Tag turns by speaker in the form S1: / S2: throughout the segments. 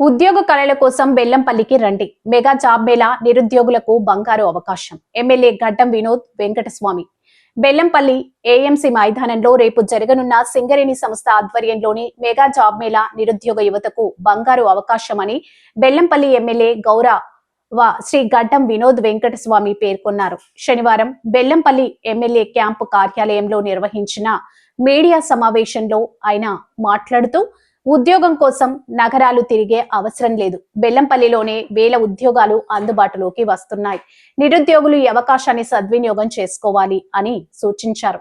S1: ఉద్యోగ కళల కోసం బెల్లంపల్లికి రండి. మెగా జాబ్ మేళా నిరుద్యోగులకు బంగారు అవకాశం. ఎమ్మెల్యే గడ్డం వినోద్ వెంకటస్వామి. బెల్లంపల్లి ఏఎంసీ మైదానంలో రేపు జరగనున్న సింగరేణి సంస్థ ఆధ్వర్యంలోని మెగా జాబ్ మేళా నిరుద్యోగ యువతకు బంగారు అవకాశమని బెల్లంపల్లి ఎమ్మెల్యే గౌరవ శ్రీ గడ్డం వినోద్ వెంకటస్వామి పేర్కొన్నారు. శనివారం బెల్లంపల్లి ఎమ్మెల్యే క్యాంపు కార్యాలయంలో నిర్వహించిన మీడియా సమావేశంలో ఆయన మాట్లాడుతూ ఉద్యోగం కోసం నగరాలు తిరిగే అవసరం లేదు. బెల్లంపల్లిలోనే వేల ఉద్యోగాలు అందుబాటులోకి వస్తున్నాయి. నిరుద్యోగులు ఈ అవకాశాన్ని సద్వినియోగం చేసుకోవాలి అని సూచించారు.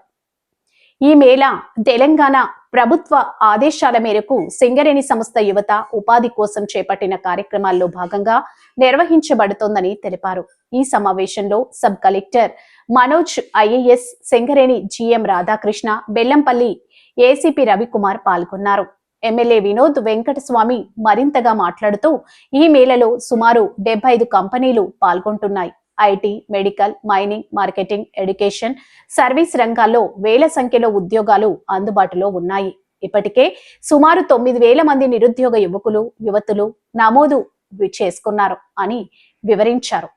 S1: ఈ మేళ తెలంగాణ ప్రభుత్వ ఆదేశాల మేరకు సింగరేణి సంస్థ యువత ఉపాధి కోసం చేపట్టిన కార్యక్రమాల్లో భాగంగా నిర్వహించబడుతోందని తెలిపారు. ఈ సమావేశంలో sub collector Manoj IAS Singareni GM Radhakrishna Bellampalli ACP Ravikumar పాల్గొన్నారు. ఎమ్మెల్యే వినోద్ వెంకటస్వామి మరింతగా మాట్లాడుతూ ఈ మేళలో సుమారు డెబ్బై ఐదు కంపెనీలు పాల్గొంటున్నాయి. IT medical mining marketing education service రంగాల్లో వేల సంఖ్యలో ఉద్యోగాలు అందుబాటులో ఉన్నాయి. ఇప్పటికే సుమారు తొమ్మిది వేల మంది నిరుద్యోగ యువకులు యువతులు నమోదు చేసుకున్నారు అని వివరించారు.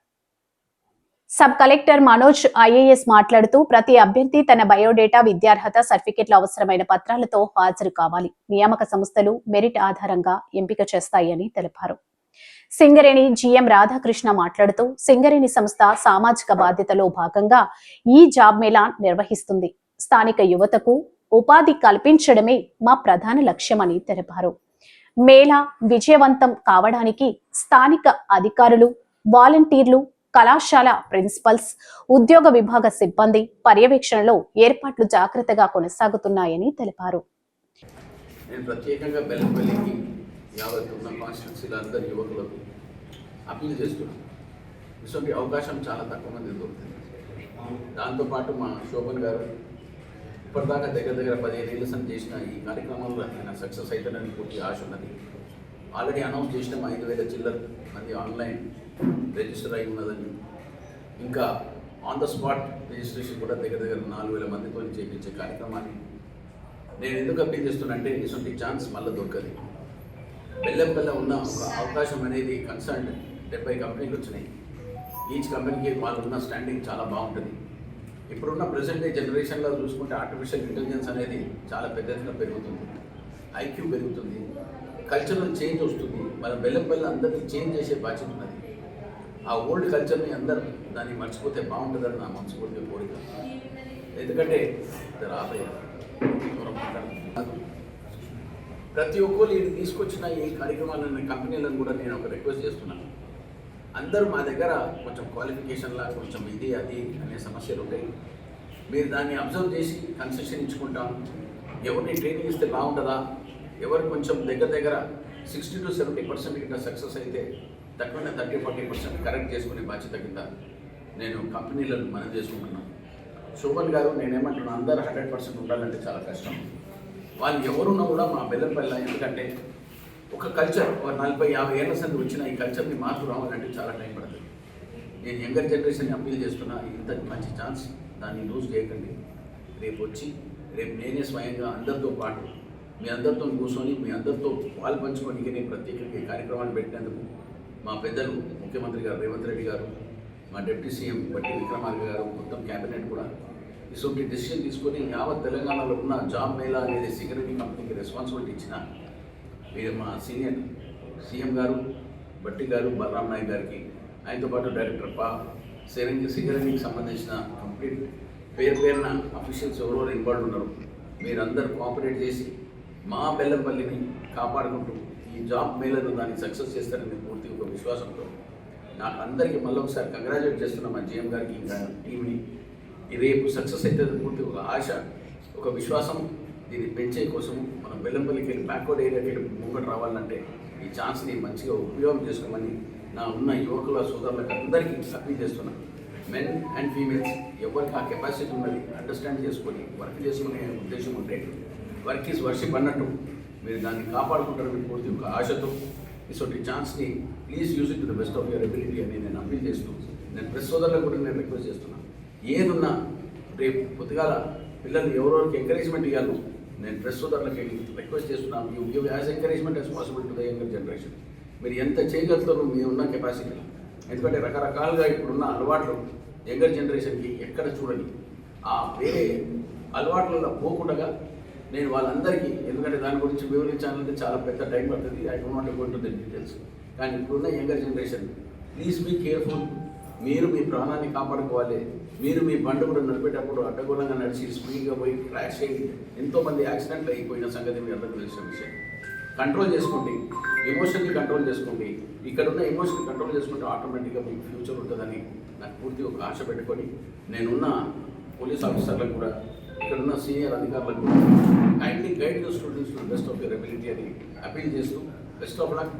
S1: సబ్ కలెక్టర్ మనోజ్ ఐఏఎస్ మాట్లాడుతూ ప్రతి అభ్యర్థి తన బయోడేటా విద్యార్హత సర్టిఫికెట్ల అవసరమైన పత్రాలతో హాజరు కావాలి. నియామక సంస్థలు మెరిట్ ఆధారంగా ఎంపిక చేస్తాయని తెలిపారు. సింగరేణి జిఎం రాధాకృష్ణ మాట్లాడుతూ సింగరేణి సంస్థ సామాజిక బాధ్యతలో భాగంగా ఈ జాబ్ మేళా నిర్వహిస్తుంది. స్థానిక యువతకు ఉపాధి కల్పించడమే మా ప్రధాన లక్ష్యమని తెలిపారు. మేళా విజయవంతం కావడానికి స్థానిక అధికారులు వాలంటీర్లు కళాశాల ప్రిన్సిపల్స్ ఉద్యోగ విభాగ సిబ్బంది పర్యవేక్షణలో ఏర్పాట్లు జాగ్రత్తగా కొనసాగుతున్నాయని తెలిపారు.
S2: నేను ప్రత్యేకంగా బెల్లంపల్లికి యావత్ ఉన్న కాన్స్టిట్యున్సీలో అందరి యువకులకు అప్పీల్ చేస్తున్నాను. ఇటువంటి అవకాశం చాలా తక్కువ మంది దొరుకుతుంది. దాంతోపాటు మా శోభన్ గారు ఇప్పటిదాకా దగ్గర దగ్గర పదిహేను ఏళ్ళ సంది చేసిన ఈ కార్యక్రమంలో ఆయన సక్సెస్ అవుతానని పూర్తి ఆశ ఉన్నది. ఆల్రెడీ అనౌన్స్ చేసిన ఐదు వేల చిల్లర మంది ఆన్లైన్ రిజిస్టర్ అయి ఉన్నదని. ఇంకా ఆన్ ద స్పాట్ రిజిస్ట్రేషన్ కూడా దగ్గర దగ్గర నాలుగు వేల మందితో చేయించే కార్యక్రమాన్ని. నేను ఎందుకు అప్పీల్ చేస్తున్నానంటే ఇటువంటి ఛాన్స్ మళ్ళీ దొరకదు. బెల్లంపల్ల ఉన్న ఒక అవకాశం అనేది కన్సర్న్ డెబ్బై కంపెనీలు వచ్చినాయి. ఈచ్ కంపెనీకి వాళ్ళు ఉన్న స్టాండింగ్ చాలా బాగుంటుంది. ఇప్పుడున్న ప్రజెంట్ డే జనరేషన్లో చూసుకుంటే ఆర్టిఫిషియల్ ఇంటెలిజెన్స్ అనేది చాలా పెద్ద ఎత్తున పెరుగుతుంది. ఐక్యూ పెరుగుతుంది. కల్చరల్ చేంజ్ వస్తుంది. మన బెల్లంపల్లి అందరినీ చేంజ్ చేసే బాధ్యత ఉన్నది. ఆ ఓల్డ్ కల్చర్ని అందరు దాన్ని మర్చిపోతే బాగుంటుందని నా మనస్ఫూర్తిగా కోరిక. ఎందుకంటే ఇది రాబోయే ప్రతి ఒక్కరు ఇది తీసుకొచ్చిన ఈ కార్యక్రమాలను కంపెనీలను కూడా నేను ఒక రిక్వెస్ట్ చేస్తున్నాను. అందరూ మా దగ్గర కొంచెం క్వాలిఫికేషన్లా కొంచెం ఇది అది అనే సమస్యలు ఉంటాయి. మీరు దాన్ని అబ్జర్వ్ చేసి కన్సెషన్ ఇచ్చుకుంటాం. ఎవరిని ట్రైనింగ్ ఇస్తే బాగుంటుందా? ఎవరు కొంచెం దగ్గర దగ్గర సిక్స్టీ టు సెవెంటీ పర్సెంట్ ఇట్లా సక్సెస్ అయితే తక్కువ థర్టీ ఫార్టీ పర్సెంట్ కరెక్ట్ చేసుకునే బాధ్యత కింద నేను కంపెనీలను మనం చేసుకుంటున్నాను శోభన్ గారు నేనేమంటున్నాను అందరూ హండ్రెడ్ పర్సెంట్ ఉండాలంటే చాలా కష్టం. వాళ్ళు ఎవరున్నా కూడా మా బెల్లంపల్ల ఎందుకంటే ఒక కల్చర్ ఒక నలభై యాభై ఏళ్ళ సంది వచ్చిన ఈ కల్చర్ని మార్పు రావాలంటే చాలా టైం పడుతుంది. నేను యంగర్ జనరేషన్ని అప్పీల్ చేస్తున్నా ఇంత మంచి ఛాన్స్ దాన్ని లూజ్ చేయకండి. రేపు వచ్చి రేపు నేనే స్వయంగా అందరితో పాటు మీ అందరితో కూర్చొని మీ అందరితో పాలు పంచుకోవడానికి నేను ప్రత్యేకంగా ఈ కార్యక్రమాన్ని పెట్టినందుకు మా పెద్దలు ముఖ్యమంత్రి గారు రేవంత్ రెడ్డి గారు మా డిప్యూటీ సీఎం బట్టి విక్రమార్క గారు మొత్తం క్యాబినెట్ కూడా ఇటువంటి డెసిషన్ తీసుకొని యావత్ తెలంగాణలో ఉన్న జాబ్ మేళా అనేది సెక్యూరిటీ కంపెనీకి రెస్పాన్సిబిలిటీ ఇచ్చిన మీరు మా సీనియర్ సీఎం గారు బట్టి గారు బలరాం నాయక్ గారికి. ఆయనతో పాటు డైరెక్టర్ పా సిరంగి సెక్యూరిటీకి సంబంధించిన కంప్లీట్ పేరు పేరున అఫీషియల్స్ ఎవరెవరు ఇన్వాల్వ్ ఉన్నారు మీరందరూ కోఆపరేట్ చేసి మా బెల్లంపల్లిని కాపాడుకుంటూ ఈ జాబ్ మేళను దాన్ని సక్సెస్ చేస్తారని పూర్తి ఒక విశ్వాసంతో నాకు అందరికీ మళ్ళీ ఒకసారి కంగ్రాచులేట్ చేస్తున్నా మా జిఎం గారికి ఇంకా టీంని రేపు సక్సెస్ అవుతుంది పూర్తి ఒక ఆశ ఒక విశ్వాసం. దీన్ని పెంచే కోసం మనం బెల్లంపల్లికి వెళ్ళి బ్యాక్వర్డ్ ఏరియాకి వెళ్ళి ముంగట రావాలంటే ఈ ఛాన్స్ని మంచిగా ఉపయోగం చేసుకోమని నా ఉన్న యువకుల సోదరులకు అందరికీ అప్పీల్ చేస్తున్నా. మెన్ అండ్ ఫీమేల్స్ ఎవరికి ఆ కెపాసిటీ ఉన్నది అండర్స్టాండ్ చేసుకొని వర్క్ చేసుకునే ఉద్దేశం ఉంటే వర్క్ ఈజ్ వర్షిప్ అన్నట్టు మీరు దాన్ని కాపాడుకుంటారని పూర్తి ఒక ఆశతో ఇటువంటి ఛాన్స్ని please use it to the best of your ability అని నేను అప్పీల్ చేస్తూ నేను ప్రెస్ సోదరులకు కూడా నేను రిక్వెస్ట్ చేస్తున్నాను ఏదున్నా రేపు పొద్దుగాల పిల్లలు ఎవరెవరికి ఎంకరేజ్మెంట్ ఇవ్వాలో నేను ప్రెస్ సోదరులకి రిక్వెస్ట్ చేస్తున్నాను you give as encouragement as possible to the younger generation మీరు ఎంత చేయగలుగుతారో మీ ఉన్న కెపాసిటీ ఎందుకంటే రకరకాలుగా ఇప్పుడున్న అలవాట్లు యంగర్ జనరేషన్కి ఎక్కడ చూడని ఆ వేరే అలవాట్లలో పోకుండా నేను వాళ్ళందరికీ ఎందుకంటే దాని గురించి వివరించాలంటే చాలా పెద్ద టైం పడుతుంది. I don't want go to the details కానీ ఇప్పుడున్న younger generation please be careful మీరు మీ ప్రాణాన్ని కాపాడుకోవాలి. మీరు మీ బండి కూడా నడిపేటప్పుడు అడ్డగోళంగా నడిచి స్పీడ్గా పోయి క్రాష్ అయ్యి ఎంతోమంది యాక్సిడెంట్లు అయిపోయిన సంగతి మీ అందరికీ తెలిసిన విషయం. కంట్రోల్ చేసుకోండి. ఎమోషన్ని కంట్రోల్ చేసుకోండి. ఇక్కడ ఉన్న ఎమోషన్ కంట్రోల్ చేసుకుంటే ఆటోమేటిక్గా మీకు ఫ్యూచర్ ఉంటుందని నాకు పూర్తిగా ఒక ఆశ పెట్టుకొని నేనున్న పోలీస్ ఆఫీసర్లకు కూడా ఇక్కడ ఉన్న సీనియర్ అధికారులకు kindly guide the students to best of your ability అని అపీల్ చేస్తూ బెస్ట్ ఆఫ్ లక్